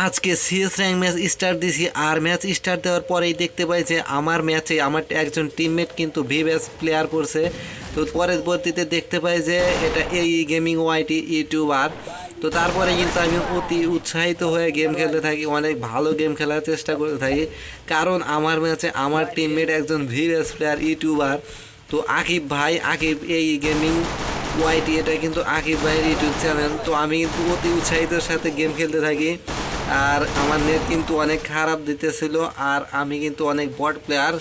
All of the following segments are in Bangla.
আজকে সিএস র্যাঙ্ক ম্যাচ স্টার্ট দিছি আর ম্যাচ স্টার্ট দেওয়ার পরেই দেখতে পাই যে আমার ম্যাচে আমার একজন টিমমেট কিন্তু ভিভ্যাস প্লেয়ার করছে। তো পরবর্তীতে দেখতে পাই যে এটা এই গেমিং ওয়াইটি ইউটিউবার তো তারপরে কিন্তু আমি অতি উৎসাহিত হয়ে গেম খেলতে থাকি, অনেক ভালো গেম খেলার চেষ্টা করতে থাকি। কারণ আমার ম্যাচে আমার টিমমেট একজন ভিভ্যাস প্লেয়ার ইউটিউবার তো আকিব ভাই, আকিব এই গেমিং ওয়াইটি এটা কিন্তু আকিব ভাইয়ের ইউটিউব চ্যানেল তো আমি কিন্তু অতি উৎসাহিতের সাথে গেম খেলতে থাকি। আর আমার নেট কিন্তু অনেক খারাপ দিতেছিল আর আমি কিন্তু অনেক বট প্লেয়ার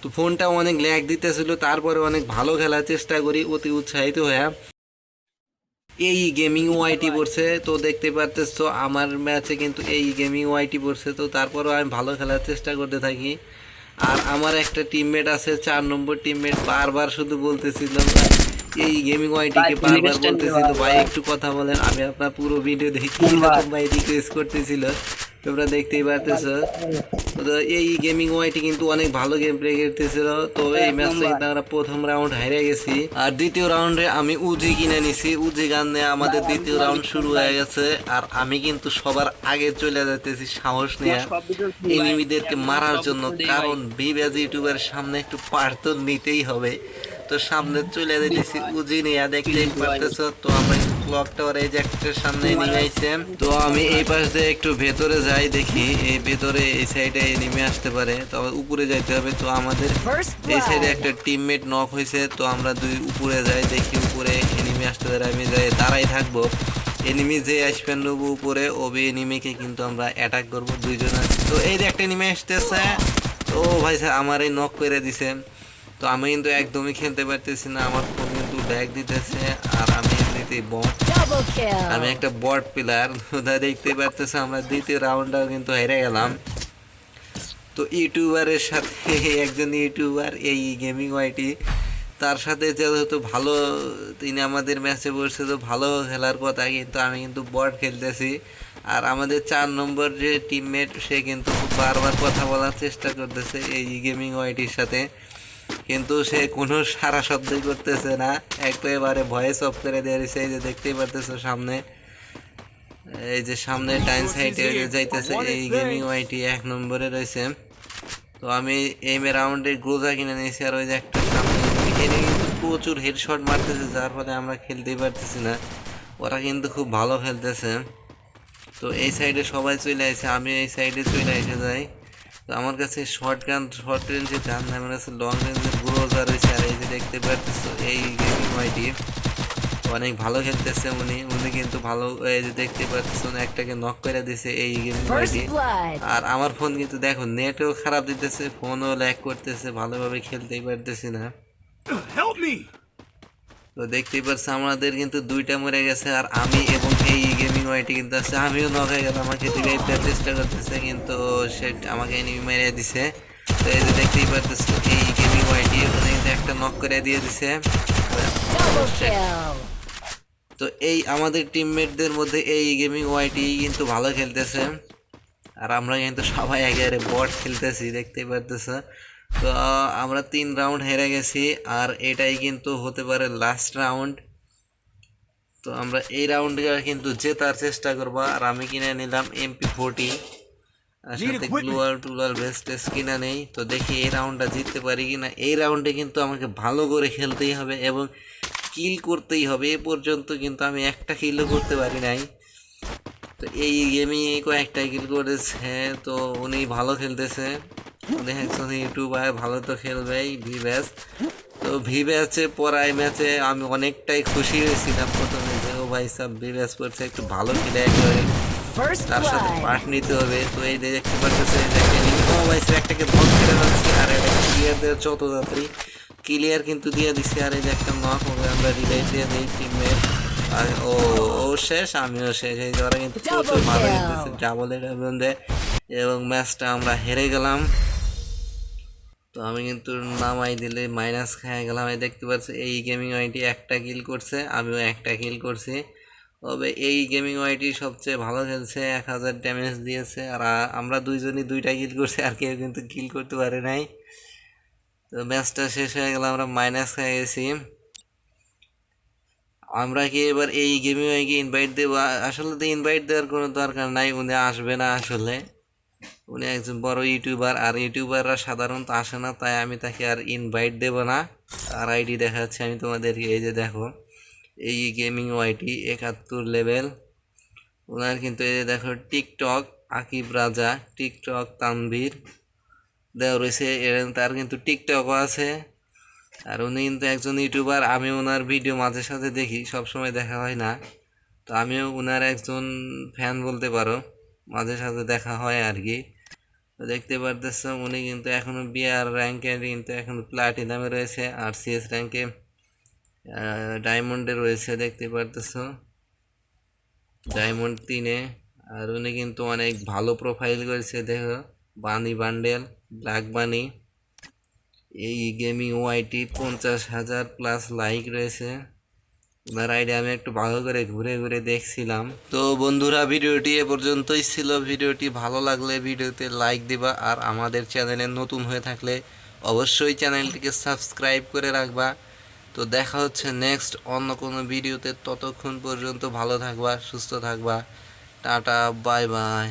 তো ফোনটা অনেক ল্যাগ দিতেছিল, তারপরে অনেক ভালো খেলার চেষ্টা করি, অতি উৎসাহিত হয়ে। এই গেমিং ওয়াইটি পড়ছে, তো দেখতে পারতেছো আমার ম্যাচে কিন্তু এই গেমিং ওয়াইটি পড়ছে, তো তারপরেও আমি ভালো খেলার চেষ্টা করতে থাকি। আর আমার একটা টিমমেট আছে, চার নম্বর টিমমেট বারবার শুধু বলতেছিল এই গেমিং ওয়াইটিকে বারবার বলতেছিল ভাই একটু কথা বলেন। আমি আপনার পুরো ভিডিও দেখি ভাই রিকোয়েস্ট করতেছিল তোমরা দেখতেই পারতেছো। তো এই গেমিং ওয়াইটি কিন্তু অনেক ভালো গেম প্লে করতেছিল তো এই ম্যাচটা কিন্তু আমরা প্রথম রাউন্ড গেছি। আর দ্বিতীয় রাউন্ডে আমি উজি কিনে নিছি। উজি গান নিয়ে আমাদের দ্বিতীয় রাউন্ড শুরু হয়ে গেছে। আর আমি কিন্তু সবার আগে চলে যেতেছি সাহস নিয়ে। এনিমিদেরকে মারার জন্য কারণ ভিভেজ ইউটিউবের সামনে একটু পার তো নিতেই হবে। তো সামনে চলে যেতেছি উজি নিয়ে দেখতেই পারতেছো, তো আমরা ক্লক টাওয়ার এই যে একটার সামনে নেমে আইছে তো আমি এই পাশ দিয়ে একটু ভেতরে যাই দেখি, এই ভেতরে এই সাইডে নেমে আসতে পারে, তো আবার উপরে যাইতে হবে। তো আমাদের এই সাইডে একটা টিমমেট নক হয়েছে, তো আমরা দুই উপরে যাই দেখি, উপরে এনিমি আসতে পারে, আমি যাই দাঁড়াই থাকব। এনিমি যে আসবেন নেব উপরে, ওবে এনিমিকে কিন্তু আমরা অ্যাটাক করব, দুইজন। তো এই যে একটা এনিমি আসতেছে তো ভাই স্যার, আমার এই নক করে দিছে। তো আমি কিন্তু একদমই খেলতে পারতেছি না আমার ফোন কিন্তু ব্যাগ দিতেছে আর আমি এমনিতেই বট আমি একটা বট প্লেয়ার ওটা দেখতে পারতেছে আমরা দ্বিতীয় রাউন্ডটাও কিন্তু হেরে গেলাম। তো ইউটিউবারের সাথে একজন ইউটিউবার এই গেমিং ওয়াইটি তার সাথে যেহেতু ভালো তিনি আমাদের ম্যাচে বসছে তো ভালো খেলার কথা কিন্তু আমি কিন্তু বট খেলতেছি। আর আমাদের চার নম্বর যে টিমমেট সে কিন্তু বারবার কথা বলার চেষ্টা করতেছে এই গেমিং ওয়াইটির সাথে। কিন্তু সে কোনো সারা শব্দই করতেছে না। একেবারে ভয়েস অফ করে দিয়ে দিছে এই যে দেখতেই পারতেছো সামনে। এই যে সামনে ডাইন সাইডে যাইতেছে এই গেমিং ওয়াইটি এক নম্বরে রয়েছে। তো আমি এই রাউন্ডে গ্রোজা কিনে নিয়েছি আর ওই যে একটা সামনে এখানে কিন্তু প্রচুর হেডশট মারতেছে যার ফলে আমরা খেলতেই পারতেছি না। ওরা কিন্তু খুব ভালো খেলতেছে। তো এই সাইডে সবাই চলে আসে আমি এই সাইডে চলে এসে যাই। তো আমার কাছে শর্ট গান শর্ট রেঞ্জের গান আমার কাছে লং রেঞ্জের গ্রোজা রয়েছে। আর এই যে দেখতে পারতেছো এই গেমিং ওয়াইটি অনেক ভালো খেলতেছে উনি। উনি কিন্তু ভালো এই যে দেখতে পাচ্ছেন একটাকে নক করে দিছে এই গেমিং ওয়াইটি আর আমার ফোন কিন্তু দেখো নেটও খারাপ দিতেছে ফোনও ল্যাগ করতেছে ভালোভাবে খেলতেই পারতেছি না। Help me! তো দেখতেই পাচ্ছি আমাদের কিন্তু দুইটা মরে গেছে আর আমি এবং এই গেমিং ওয়াইটি কিন্তু আছে। আমিও হয়ে গেলাম আমাকে রিভাইভ চেষ্টা করতেছে কিন্তু সে আমাকে এনিমি মেরে দিছে। তো এই যে দেখতেই পারতেছি এই গেমিং ওয়াইটি ওখানে কিন্তু একটা নক করে দিয়ে দিছে। তো এই আমাদের টিমমেটদের মধ্যে এই গেমিং ওয়াইটি কিন্তু ভালো খেলতেছে। আর আমরা কিন্তু সবাই একেবারে বট খেলতেছি দেখতেই পারতেছে তো আমরা তিন রাউন্ড হেরে গেছি আর এটাই কিন্তু হতে পারে লাস্ট রাউন্ড তো আমরা এই রাউন্ডে কিন্তু জেতার চেষ্টা করব আর আমি কিনে নিলাম এমপি ফোরটি আর সাথে গ্লোয়াল টুলাল ভেস্ট কিনা নেই তো দেখি এই রাউন্ডটা জিততে পারি কিনা। এই রাউন্ডে কিন্তু আমাকে ভালো করে খেলতেই হবে এবং কিল করতেই হবে এ পর্যন্ত কিন্তু আমি একটা কিলও করতে পারি নাই। তো এই গেমে কয়েকটা কিল করেছে তো উনি ভালো খেলতেছে। একজন ইউটিউবার ভালো তো খেলবেই ভি ব্যাচ তো ভি ব্যাচে পড়াই ম্যাচে আমি অনেকটাই খুশি হয়েছিলাম প্রথমে যে ও ভাই ভি ব্যাচ করছে একটু ভালো First তার সাথে নিতে হবে। তো এই দেখতে দেখেন একটাকে ধর করে যাচ্ছে আর এটা ক্লিয়ার দেওয়া ক্লিয়ার কিন্তু দিয়ে দিচ্ছে আর এই যে একটা নক হবে আমরা রিলাই দিয়ে দিই টিমমেট আর ও ও শেষ আমিও শেষ। এই ওরা কিন্তু প্রচুর kill. ডাবল এর মধ্যে এবং ম্যাচটা আমরা হেরে গেলাম। তো আমি কিন্তু নামাই দিলে মাইনাস খেয়ে গেলাম। এই দেখতে পাচ্ছি, এই গেমিং ওয়াইটি একটা কিল করছে, আমিও একটা কিল করছি। তবে এই গেমিং ওয়াইটি সবচেয়ে ভালো খেলছে, এক হাজার ড্যামেজ দিয়েছে। আর আমরা দুইজনই দুইটা কিল করছি, আর কেউ কিন্তু কিল করতে পারে নাই। তো ম্যাচটা শেষ হয়ে গেল আমরা মাইনাস খেয়ে গেছি। আমরা কি এবার এই গেমিং ওয়াইকে ইনভাইট দেবো? আসলে তো ইনভাইট দেওয়ার কোনো দরকার নাই, উনি আসবে না আসলে। উনি একজন বড় ইউটিউবার, আর ইউটিউবাররা সাধারণত আসে না, তাই আমি তাকে আর ইনভাইট দেব না। আর আইডি দেখাচ্ছি আমি তোমাদেরকে, এই যে দেখো, এই গেমিং ওয়াইটি একাত্তর লেভেল ওনার কিন্তু এই যে দেখো টিকটক আকিব রাজা টিকটক তানভীর দেওয়া রয়েছে তার কিন্তু টিকটকও আছে। আর উনি কিন্তু একজন ইউটিউবার, আমি ওনার ভিডিও মাঝে সাথে দেখি সব সময় দেখা হয় না। তো আমিও ওনার একজন ফ্যান বলতে পারো। মাঝে সাথে দেখা হয় আর কি তো দেখতে পারতেছ, উনি কিন্তু এখনও বিআর র্যাঙ্কে কিন্তু এখন প্লাটিনামে রয়েছে আর সিএস র্যাঙ্কে ডায়মন্ডে রয়েছে, দেখতে পারতেছো। ডায়মন্ড তিনে, আর উনি কিন্তু অনেক ভালো প্রোফাইল করেছে, দেখো বানি বান্ডেল ব্ল্যাক বানি এই গেমিং ওয়াইটি পঞ্চাশ হাজার প্লাস লাইক রয়েছে। ওনার আইডিয়া আমি একটু ভালো করে ঘুরে ঘুরে দেখছিলাম। তো বন্ধুরা, ভিডিওটি এ পর্যন্তই ছিল। ভিডিওটি ভালো লাগলে ভিডিওতে লাইক দিবা আর আমাদের চ্যানেলে নতুন হয়ে থাকলে অবশ্যই চ্যানেলটিকে সাবস্ক্রাইব করে রাখবা। তো দেখা হচ্ছে নেক্সট অন্য কোনো ভিডিওতে। ততক্ষণ পর্যন্ত ভালো থাকবা, সুস্থ থাকবা। Tata, bye bye.